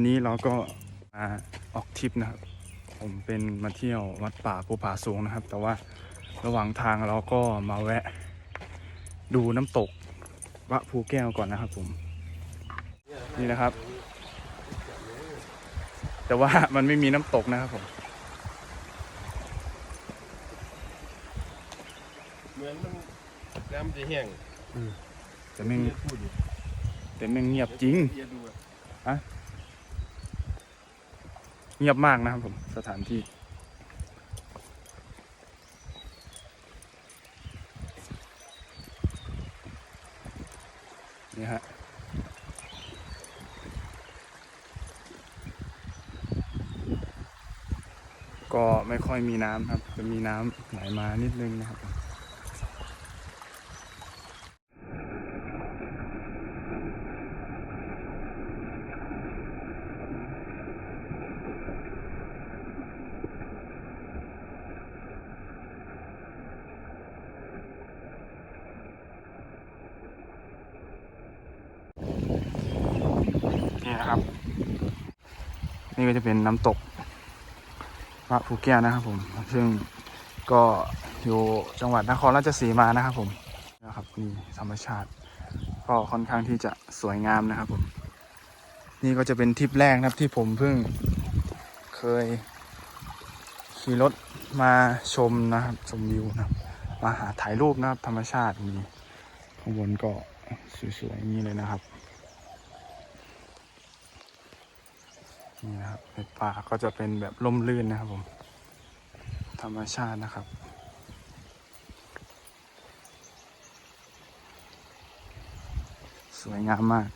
วัสดีครับวันนี้เราก็มาออกทริปนะครับ ผมเป็นมาเที่ยววัดป่าภูผาสูงนะครับ แต่ว่าระหว่างทางเราก็มาแวะ ดูน้ำตกวะภูแก้วก่อนนะครับ ผม นี่นะครับ แต่ว่ามันไม่มีน้ำตกนะครับผมเหมือนมันน้ำจะแห้งแต่แม่งพูดอยู่แต่แม่งเงียบจริงเอียดูอะ เงียบมากนะครับผมสถานที่ นี่ฮะก็ไม่ค่อยมีน้ำครับ จะมีน้ำไหลมานิดนึงนะครับ นี่ก็จะเป็นน้ำตกพระภูแก้วนะครับผม ซึ่งก็อยู่จังหวัดนครราชสีมานะครับผมนะครับนี่ธรรมชาติ ก็ค่อนข้างที่จะสวยงามนะครับผม นี่ก็จะเป็นทริปแรกนะครับที่ผมเพิ่งเคยขี่รถมาชมนะครับชมวิวนะครับมาหาถ่ายรูปนะครับธรรมชาติมีข้างบนก็สวยๆอย่างนี้เลยนะครับ นี่นะครับในป่าก็จะเป็นแบบร่มรื่นนะครับผม ธรรมชาตินะครับ สวยงามมาก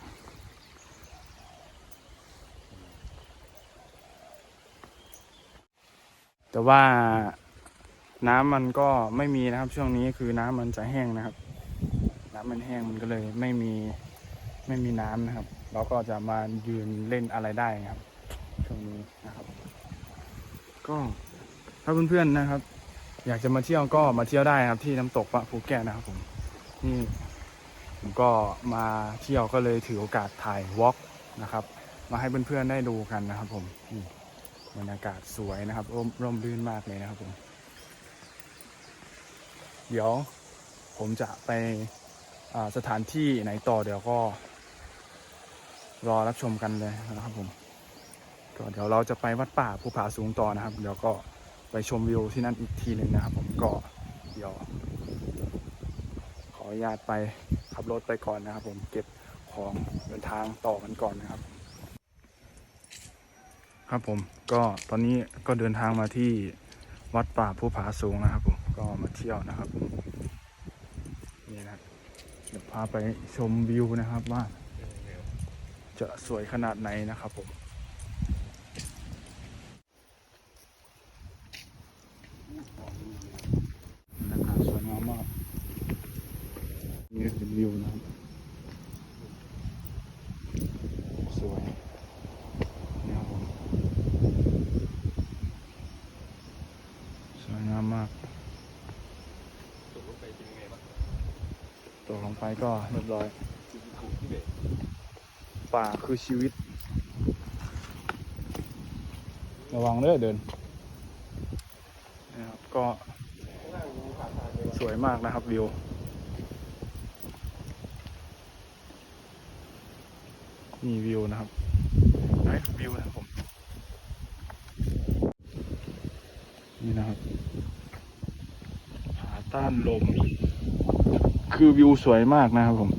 แต่ว่าน้ำมันก็ไม่มีนะครับ ช่วงนี้คือน้ำมันจะแห้งนะครับ น้ำมันแห้งมันก็เลยไม่มีไม่มีน้ำนะครับ เราก็จะมายืนเล่นอะไรได้ครับ ช่วงนี้นะครับ ก็ถ้าเพื่อนๆนะครับ อยากจะมาเที่ยวก็มาเที่ยวได้ครับ ที่น้ำตกปะภูแก้วนะครับผมนี่ผมก็มาเที่ยวก็เลยถือโอกาสถ่ายวอล์กนะครับ มาให้เพื่อนๆได้ดูกันนะครับ ผมนี่บรรยากาศสวยนะครับร่มร่มรื่นมากเลยนะครับผม เดี๋ยวผมจะไปสถานที่ไหนต่อเดี๋ยวก็ รอรับชมกันเลยนะครับผม ก็เดี๋ยวเราจะไปวัดป่าภูผาสูงต่อนะครับ เดี๋ยวก็ไปชมวิวที่นั่นอีกทีหนึ่งนะครับ ผมก็เดี๋ยวขออนุญาตไปขับรถไปก่อนนะครับ ผมเก็บของเดินทางต่อกันก่อนนะครับ ครับผมก็ตอนนี้ก็เดินทางมาที่วัดป่าภูผาสูงนะครับ ผมก็มาเที่ยวนะครับนี่นะเดี๋ยวพาไปชมวิวนะครับว่าจะสวยขนาดไหนนะครับผม บรรยากาศสวยงามมาก นี่เป็นวิวนะครับ ส วยนี่ครับผมสวยงามมากตกลงไปเป็นยังไงบ้างตกลงไปก็เรียบร้อยป่าคือชีวิต ระวังเด้อเดินนะครับก็สวยมากนะครับวิว นี่วิวนะครับไอ้วิวนะครับผม นี่นะครับผาต้านลม คือวิวสวยมากนะครับผม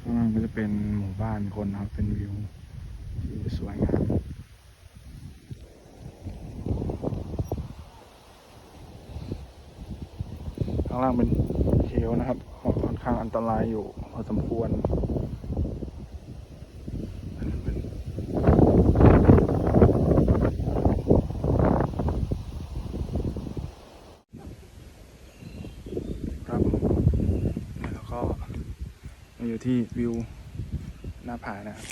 ข้างล่างก็จะเป็นหมู่บ้านคนนะครับ เป็นวิวที่สวยงาม ข้างล่างเป็นเขียวนะครับค่อนข้างอันตรายอยู่พอสมควรอันนี้เป็นครับผมแล้วก็มาอยู่ที่วิวหน้าผานะครับ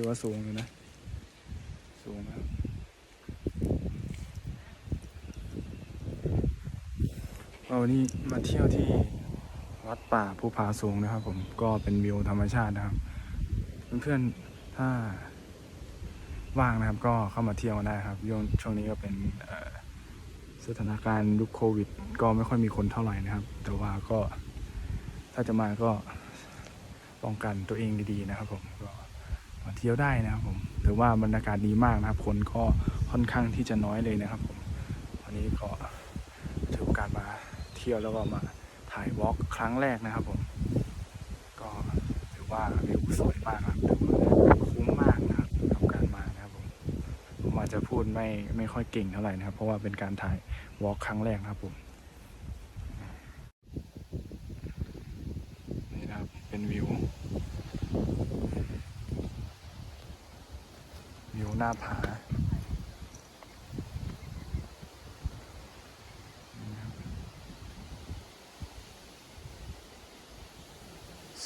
ถือว่าสูงอยู่นะ สูงนะครับเราวันนี้มาเที่ยวที่วัดป่าภูผาสูงนะครับ ผมก็เป็นวิวธรรมชาตินะครับ เพื่อนๆถ้าว่างนะครับ ก็เข้ามาเที่ยวได้ครับช่วงช่วงนี้ก็เป็นเอ่อสถานการณ์ยุคโควิด ก็ไม่ค่อยมีคนเท่าไหร่นะครับ แต่ว่าก็ถ้าจะมาก็ป้องกันตัวเองดีๆนะครับผมก็ มาเที่ยวได้นะครับผมถือว่าบรรยากาศดีมากนะครับคนก็ค่อนข้างที่จะน้อยเลยนะครับผมวันนี้ก็ถือโอกาสมาเที่ยวแล้วก็มาถ่ายวอล์กครั้งแรกนะครับผมก็ถือว่าวิวสวยมากครับถือว่าคุ้มมากนะครับกับการมานะครับผมผมอาจจะพูดไม่ไม่ค่อยเก่งเท่าไหร่นะครับ เพราะว่าเป็นการถ่ายวอล์กครั้งแรกนะครับผมนี่นะครับเป็นวิว วิวหน้าผา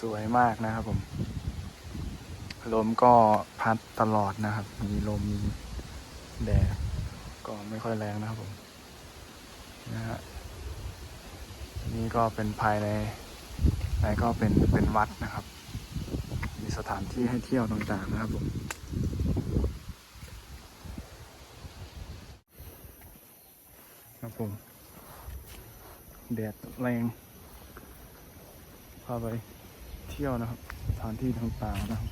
สวยมากนะครับผม ลมก็พัดตลอดนะครับ มีลมมีแดดก็ไม่ค่อยแรงนะครับผมนะฮะนี่ก็เป็นภายในในก็เป็นเป็นวัดนะครับ มีสถานที่ให้เที่ยวต่างๆนะครับผม ครับผม แดดแรงพาไปเที่ยวนะครับ สถานที่ต่างๆนะครับ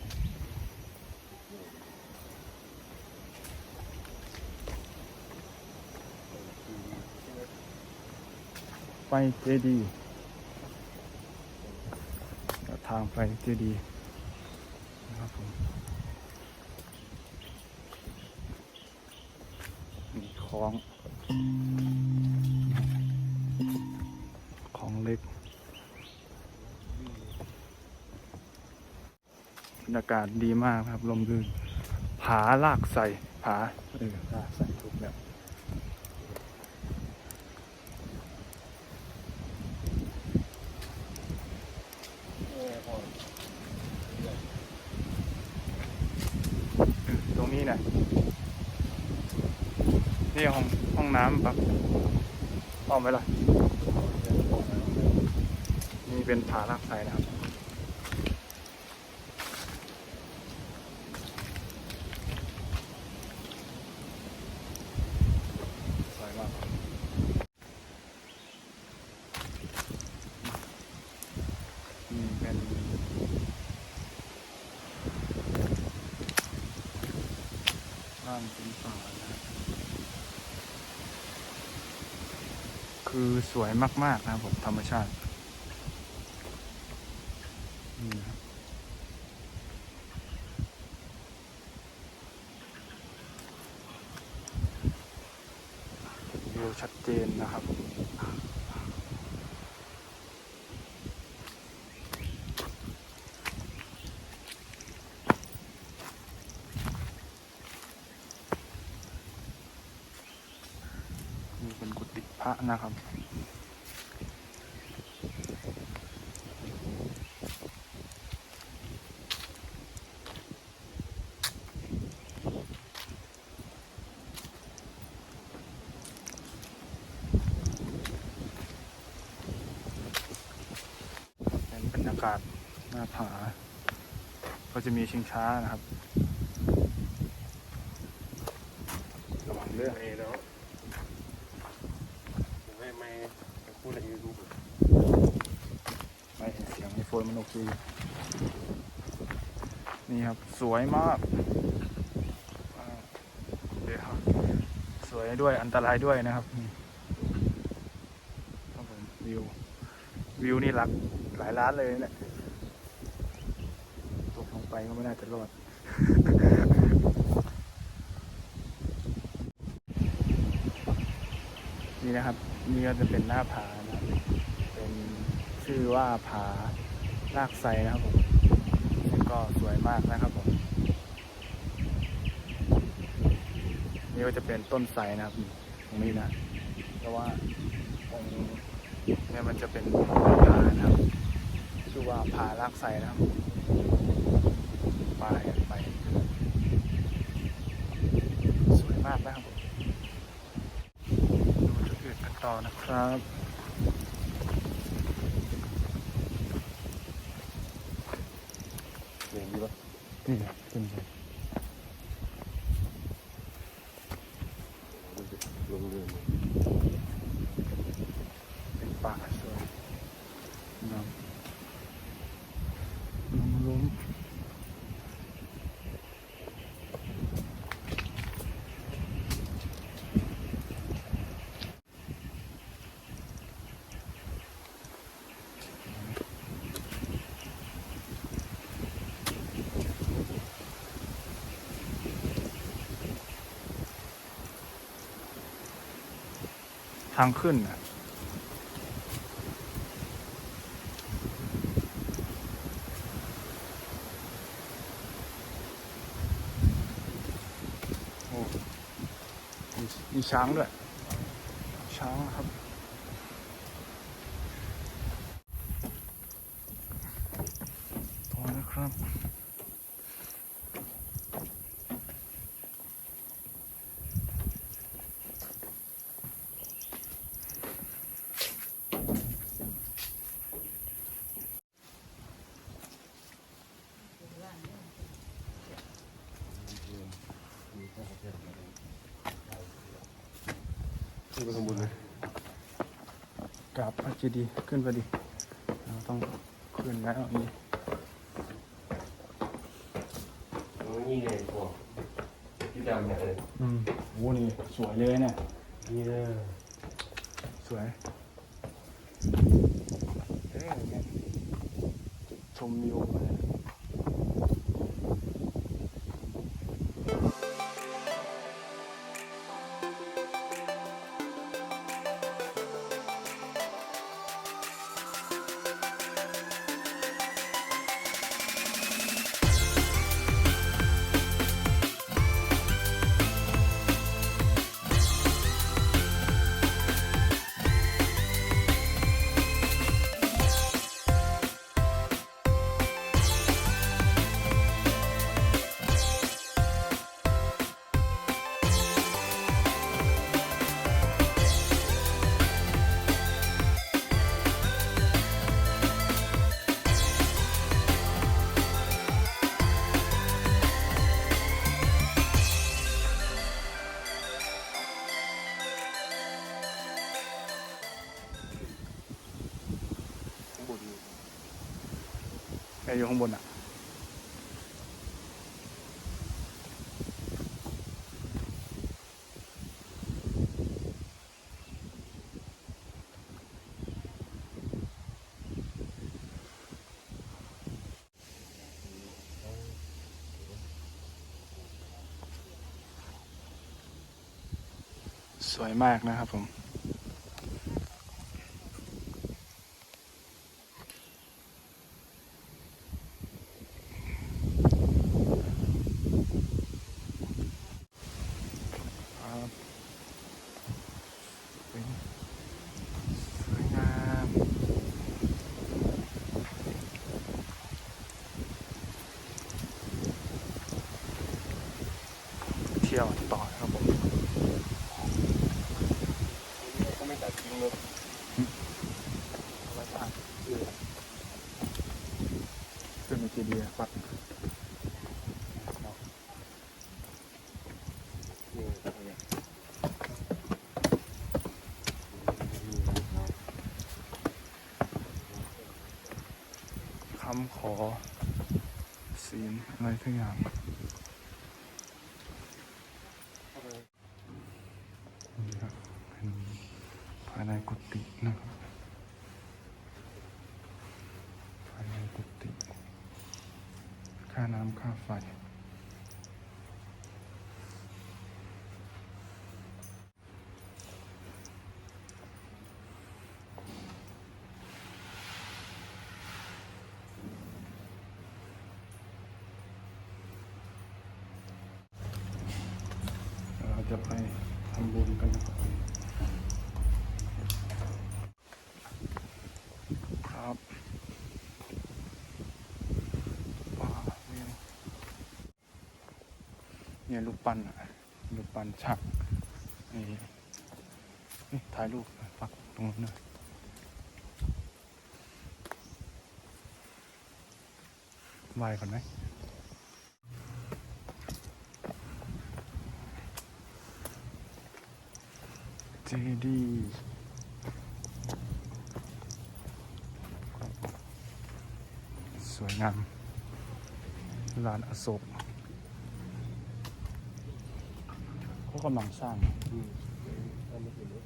ไปเจดีย์ทางไปเจดีย์นะครับผมมีคลอง บรรยากาศดีมากครับลมลื่นผาลากใส่ผาเออลากใส่ถูกแล้วตรงนี้นะนี่ห้องห้องน้ำปะอ้อมไหมล่ะนี่เป็นผาลากไซนะครับ สวยมากนี่เป็น บ้างเป็นป่านะคือสวยมาก ๆ นะผมธรรมชาติ นี่นะครับวิวชัดเจนนะครับ นี่เป็นกุฏิ พระนะครับ เป็นบรรยากาศหน้าผา ก็จะมีชิงช้านะครับระวังเลือด ไม่แล้วผมไม่ไม่ พูดอะไรยูทูบไม่เห็นเสียงไอโฟนมันโอเคนี่ครับ สวยมากเดี๋ยวสวยด้วยอันตรายด้วยนะครับครับผมวิว วิวนี่หลักหลายล้านเลยเนี่ยตกลงไปก็ไม่น่าจะรอดนี่นะครับ นี่ก็จะเป็นหน้าผานะเป็นชื่อว่าผาลากไซนะครับผมก็สวยมากนะครับผมนี่ก็จะเป็นต้นไทรนะครับตรงนี้นะเพราะว่าตรงเนี่ยมันจะเป็นผานะครับชื่อว่าผาลากไซนะครับไปไปสวยมากนะครับ ต่อนะครับ เดี๋ยวนี้ปะนี่เต็มใจางขึ้นอะโอ้มีช้างด้วย ช้างนะครับ พอนะครับ นี่ก็สมบูรณ์เลยกราบพระเจดีย์ขึ้นไปดิเราต้องขึ้นแล้วนี่นี่ไงพวกที่ดำเนี่ยเลยอืมโอ้นี่สวยเลยเนี่ยนี่นะสวยเอ๊ะเนี่ยชมวิวมา อยู่ข้างบนอะสวยมากนะครับผม ครับเป็นสวยงามเที่ยวต่อครับผม ก็ไม่ตัดทิ้งเลย ไว้ผ่านขึ้นมีจีดีย์ปัก นี่เนี่ย คำขอศีล อะไรทุกอย่างนี่ครับเป็นภายในกุฏินะครับภายในกุฏิค่าน้ำค่าไฟ เราจะไปทำบุญกันนะครับครับว้าววิว เนี่ยลูกปั้นอะลูกปั้นชักนี่นี่ถ่ายรูปปักตรงนู้นหนะไหวก่อนไหมเจดีย์สวยงามลานอโศกเขา กำลังสร้างอืมเอามาถึงเลย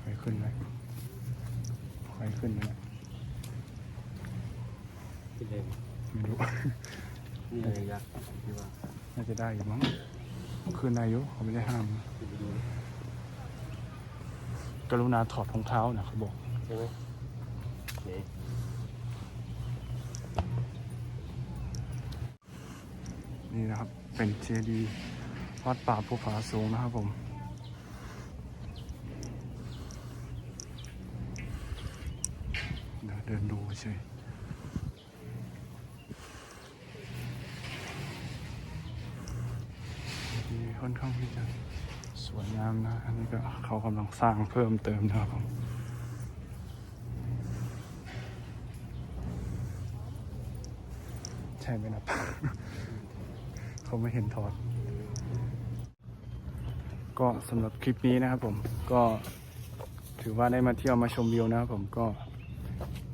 ใครขึ้นไหมใครขึ้นไหมเนี่ยที่เดิมไม่รู้ นี่เลยยักษ์ที่ว่าน่าจะได้อยู่มั้งคืนนายกเขาไม่ได้ห้าม กรุณาถอดรองเท้านะเขาบอก ใช่ไหม นี่นี่นะครับ เป็นเจดีย์วัดป่าภูผาสูงนะครับผมเดี๋ยวเดินดูเฉยดีค่อนข้างที่จะสวยงามนะ อันนี้ก็เขากำลังสร้างเพิ่มเติมนะครับผมใช่ไหมนะ เขาไม่เห็นถอด ก็สำหรับคลิปนี้นะครับผมก็ถือว่าได้มาเที่ยวมาชมวิวนะครับผมก็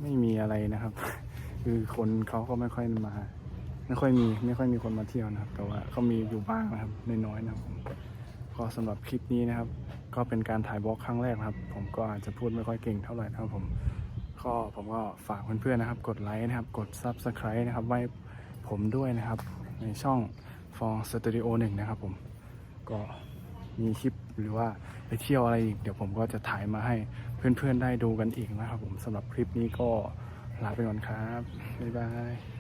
ไม่มีอะไรนะครับ คือคนเขาก็ไม่ค่อยมา ไม่ค่อยมีไม่ค่อยมีคนมาเที่ยวนะครับ แต่ว่าก็มีอยู่บ้างนะครับน้อยๆนะครับผมก็สำหรับคลิปนี้นะครับ ก็เป็นการถ่ายบล็อกครั้งแรกนะครับ ผมก็อาจจะพูดไม่ค่อยเก่งเท่าไหร่นะครับผมก็ผมก็ฝากเพื่อนๆนะครับ กดไลค์นะครับ กด Subscribe นะครับ ไว้ผมด้วยนะครับ ในช่อง ฟองสตูดิโอหนึ่งนะครับผม ก็มีคลิปหรือว่าไปเที่ยวอะไรอีก เดี๋ยวผมก็จะถ่ายมาให้เพื่อนๆได้ดูกันอีกนะครับผมสำหรับคลิปนี้ก็ลาไปก่อนครับ บ๊ายบาย